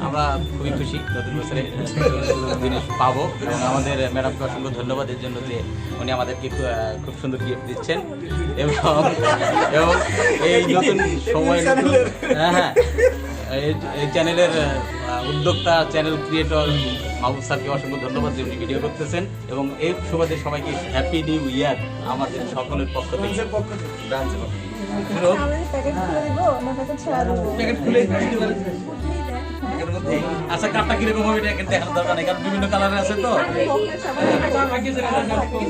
আমরা খুবই খুশি নতুন বছরে জিনিস পাবো এবং আমাদের ম্যাডামকে অসংখ্য ধন্যবাদ এর জন্য যে উনি আমাদেরকে খুব সুন্দর গিফট দিচ্ছেন। এবং এবং এই নতুন সময় হ্যাঁ হ্যাঁ এই- এই চ্যানেলের উদ্যোক্তা চ্যানেল ক্রিয়েটর মাহবুব স্যারকে অসংখ্য ধন্যবাদ যে উনি ভিডিও করতেছেন। এবং এই সুবাদে সবাইকে হ্যাপি নিউ ইয়ার আমাদের সকলের পক্ষ থেকে। ব্রাঞ্চের পক্ষ থেকে। আচ্ছা কাঠটা কীরকম হবে এটা দেখার দরকার নেই কারণ বিভিন্ন কালারের আছে তো।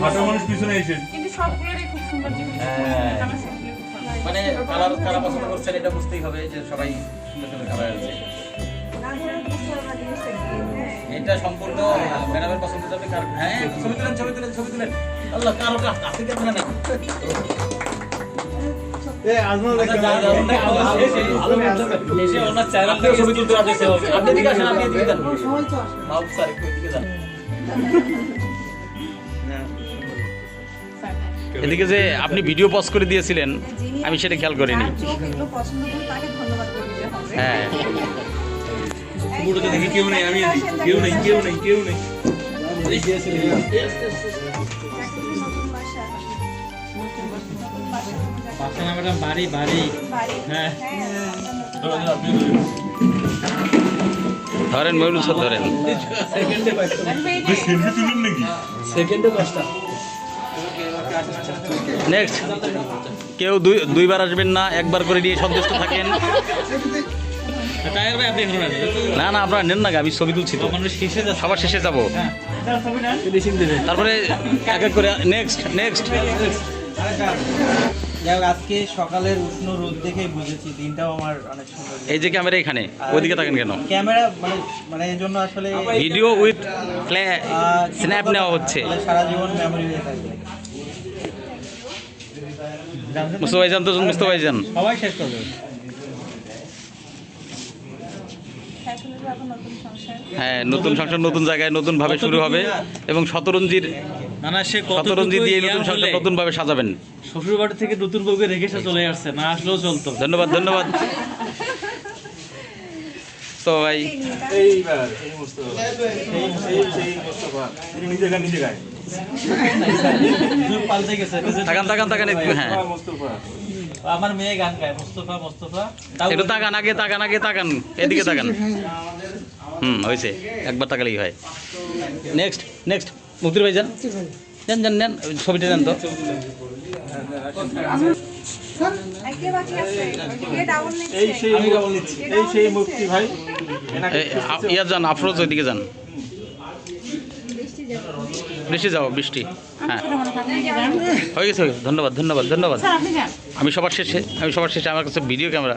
মানুষ পিছনে এসে কিন্তু সবগুলোরই খুব সুন্দর জিনিস। হ্যাঁ। মানে কালার কারা পছন্দ করছেন এটা বুঝতেই হবে যে সবাই সুন্দর সুন্দর কালার আছে। এটা সম্পূর্ণ ম্যাডামের পছন্দ যাবে কার হ্যাঁ ছবি তুলেন ছবি তুলেন ছবি তুলেন। আল্লাহ কারও কাছে ক্যামেরা নেই এদিকে যে আপনি ভিডিও পজ করে দিয়েছিলেন আমি সেটা খেয়াল করিনি হ্যাঁ দেখি কেউ নেই আমি কেউ নেই কেউ নেই কেউ নেই বাসা না ম্যাডাম বাড়ি। বাড়ি। হ্যাঁ। ধরেন ময়ূর স্যার ধরেন। সেলফি তুলুন নাকি নেক্সট কেউ দুই দুইবার আসবেন না একবার করে নিয়ে সন্তুষ্ট থাকেন। টায়ার ভাই আপনি এখানে আছেন না না আপনারা নেন না গা, আমি ছবি তুলছি তো। শেষে সবার শেষে যাব। ফিনিশিং তারপরে এক এক করে নেক্সট নেক্সট যাই আজকে সকালের উষ্ণ রোদ দেখেই বুঝেছি দিনটাও আমার অনেক সুন্দর এই যে ক্যামেরা এখানে ওইদিকে থাকেন কেন? ক্যামেরা মানে মানে এই জন্য আসলে ভিডিও উইথ স্ন্যাপ নেওয়া হচ্ছে। সারা জীবন মেমোরি হয়ে থাকবে। মুস্তফা ভাইজান তো মুস্তফা ভাইজান সবাই শেষ করবে। নতুন সংসার। হ্যাঁ নতুন সংসার নতুন জায়গায় নতুন ভাবে শুরু হবে এবং শতরঞ্জির সে শতরঞ্জি দিয়ে নতুন সংসার নতুন ভাবে সাজাবেন। শ্বশুর বাড়ি থেকে নতুন বউকে রেখে সে চলে আসছে না আসলেও চলতো। ধন্যবাদ ধন্যবাদ। তো ভাই এইবার নিজে গান নিজে গায় তাকান তাকান তাকান হ্যাঁ। আমার মেয়ে গান গায় মোস্তফা মোস্তফা। একটু তাকান আগে তাকান আগে তাকান এদিকে তাকান। হুম হয়েছে একবার তাকালেই হয়। নেক্সট নেক্সট মুক্তির ভাই যান। যান যান নেন ছবিটা নেন তো। আর কে বাকি আছে কে ডাউন নিচ্ছে এই সেই এই সেই মুক্তি ভাই। এনাকে এই, ইয়া যান আফরোজ ওইদিকে যান। বৃষ্টি যাও বৃষ্টি। হ্যাঁ। হয়ে গেছে ধন্যবাদ ধন্যবাদ ধন্যবাদ। আমি সবার শেষে আমি সবার শেষে আমার কাছে ভিডিও ক্যামেরা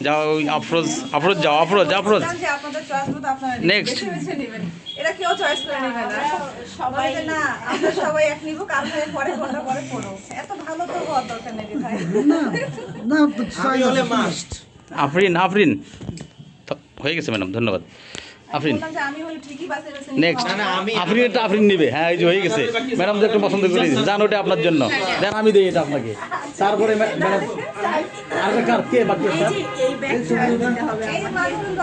যাও ওই আফরোজ আফরোজ যাও আফরোজ আফরোজ। নেবেন। এরা কেউ চয়েস করে নেবে না। সবাই না আমরা সবাই এক নিব কার ভাই পরে কোনটা পরে পড়ো এত ভালো তো হওয়ার দরকার নেই রে ভাই। আমি হলে মাস্ট আফরিন আফরিন। হয়ে গেছে ম্যাডাম ধন্যবাদ। আফরিন। বললাম যে আমি হলে ঠিকই বাসে বাসে নেক্সট আফরিন এটা আফরিন নিবে। হ্যাঁ এই যে হয়ে গেছে। ম্যাডাম একটু পছন্দ করে জান ওটা আপনার জন্য। দেন আমি দিই এটা আপনাকে। তারপরে আর কে বাকি মাঝখানে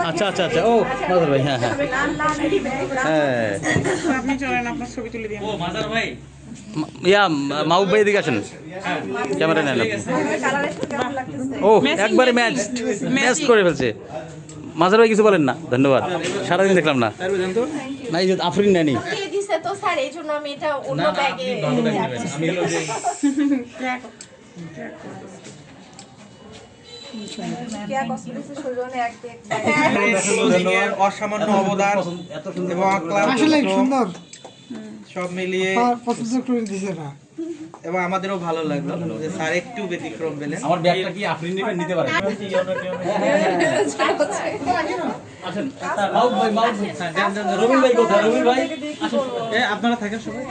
আচ্ছা আচ্ছা আচ্ছা। ও মাদার ভাই হ্যাঁ হ্যাঁ। হ্যাঁ। আপনি চলেন আপনার ছবি তুলে দিন ও মাদার ভাই। ইয়া মাহবুব ভাই এদিকে আসেন। ক্যামেরা নেন ও একবারে ম্যাচ ম্যাচ করে ফেলছে। মাঝার ভাই কিছু বলেন না। ধন্যবাদ। সারাদিন দেখলাম না। না এই যে আফরিন নেনি। তো স্যার? এই জন্য আমি এটা অন্য ব্যাগে অসামান্য অবদান সব মিলিয়ে এবং আমাদেরও ভালো লাগল যে স্যার একটু ব্যতিক্রম পেলেন। আমার ব্যাগটা কি আফরিন নেবেন? নিতে পারেন। ভাই কোথায়? ভাই আপনারা থাকেন সবাই?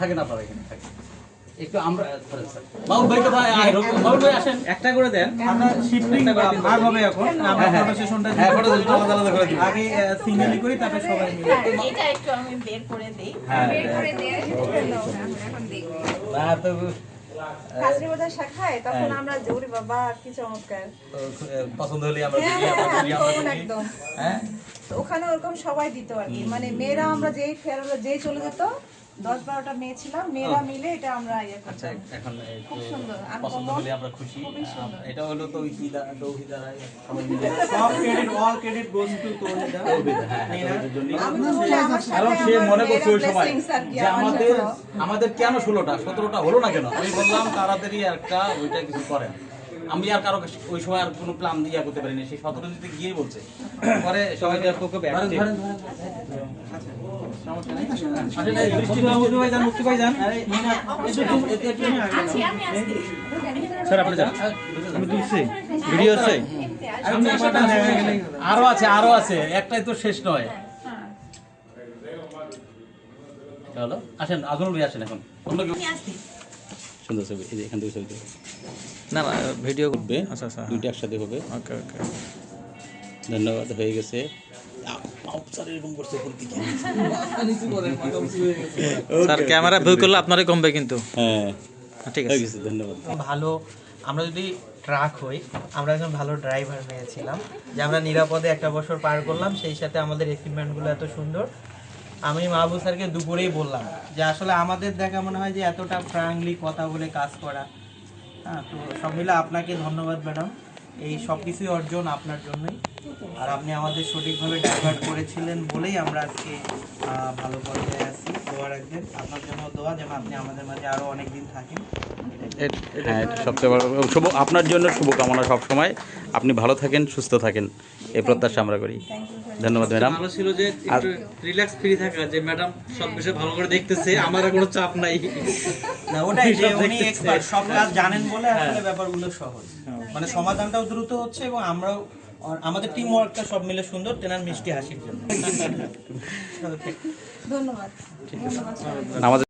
থাকেন আপনারা এখানে থাকেন। একটু আমরা মাহবুব ভাই কোথায় ভাই আসেন। একটা করে দেন। আমরা শিফটিং ভাগ হবে এখন। আমরা ফটো হ্যাঁ ফটো আলাদা আলাদা করে দিন। আগে সিঙ্গেলি করি তারপর সবাই মিলে। এটা একটু আমি বের করে দিই। না তো খাসরি শাখায় তখন আমরা জোরে বাবা কি চমৎকার। পছন্দ হলে আমরা হ্যাঁ, হ্যাঁ। একদম হ্যাঁ? তো ওখানে ওরকম সবাই দিত আর কি। মানে মেয়েরা আমরা যেই ফেরত যেই চলে যেত দশ বারোটা মেয়ে ছিলাম মেয়েরা মিলে এটা আমরা ইয়ে আচ্ছা এখন খুব সুন্দর পছন্দ হলে আমরা খুশি। এটা হলো তো ইদা তৌহিদারা সবাই মিলে। সব credit all credit goes to Tauhida. Tauhida, হ্যাঁ কারণ সে মনে করছে ওই সময় যে আমাদের আমাদের কেন ষোলোটা? সতেরোটা হলো না কেন? আমি বললাম তাড়াতাড়ি একটা ওইটা কিছু করেন। আমি আর কারও ওই সময় আর কোনো প্ল্যান দিয়ে করতে পারিনি সেই সতেরো দিতে গিয়ে বলছে। পরে সবাই আরও আছে। আরও আছে একটাই তো শেষ নয়। হলো আসেন আজমল ভাই আসেন এখন। অন্য কেউ সুন্দর ছবি এই যে এখান থেকে ছবি না না ভিডিও হবে আচ্ছা আচ্ছা দুইটা একসাথে হবে। ওকে ওকে ধন্যবাদ হয়ে গেছে। স্যার এরকম করছে ফুল দিকে স্যার ক্যামেরা ভিউ করলে আপনারই কমবে কিন্তু। হ্যাঁ। ঠিক আছে। ধন্যবাদ। ভালো আমরা যদি ট্রাক হই আমরা একজন ভালো ড্রাইভার পেয়েছিলাম যে আমরা নিরাপদে একটা বছর পার করলাম সেই সাথে আমাদের একুইপমেন্টগুলো এত সুন্দর আমি মাহবুব স্যারকে দুপুরেই বললাম যে আসলে আমাদের দেখা মনে হয় যে এতটা ফ্রাঙ্কলি কথা বলে কাজ করা। হ্যাঁ তো সব মিলে আপনাকে ধন্যবাদ ম্যাডাম। এই সব কিছুই অর্জন আপনার জন্যই। আর আপনি আমাদের সঠিকভাবে ডাইভার্ট করেছিলেন বলেই আমরা আজকে ভালো পর্যায়ে আছি। দোয়া রাখবেন। আপনার জন্য দোয়া যেন আপনি আমাদের মাঝে আরও অনেক দিন থাকেন হ্যাঁ এটা সবচেয়ে বড় শুভ আপনার জন্য শুভকামনা সবসময়। আপনি ভালো থাকেন সুস্থ থাকেন। এই প্রত্যাশা আমরা করি। ধন্যবাদ ম্যাডাম ভালো ছিল যে একটু রিল্যাক্স ফ্রি থাকা যে ম্যাডাম সব বিষয় ভালো করে দেখতেছে আমার কোনো চাপ নাই। না ওটাই যে উনি এক্সপার্ট সব কাজ জানেন বলে আসলে ব্যাপারগুলো সহজ। মানে সমাধানটাও দ্রুত হচ্ছে এবং আমরাও আমাদের টিম ওয়ার্কটা সব মিলে সুন্দর তেনার মিষ্টি হাসির জন্য। ধন্যবাদ। ধন্যবাদ আমাদের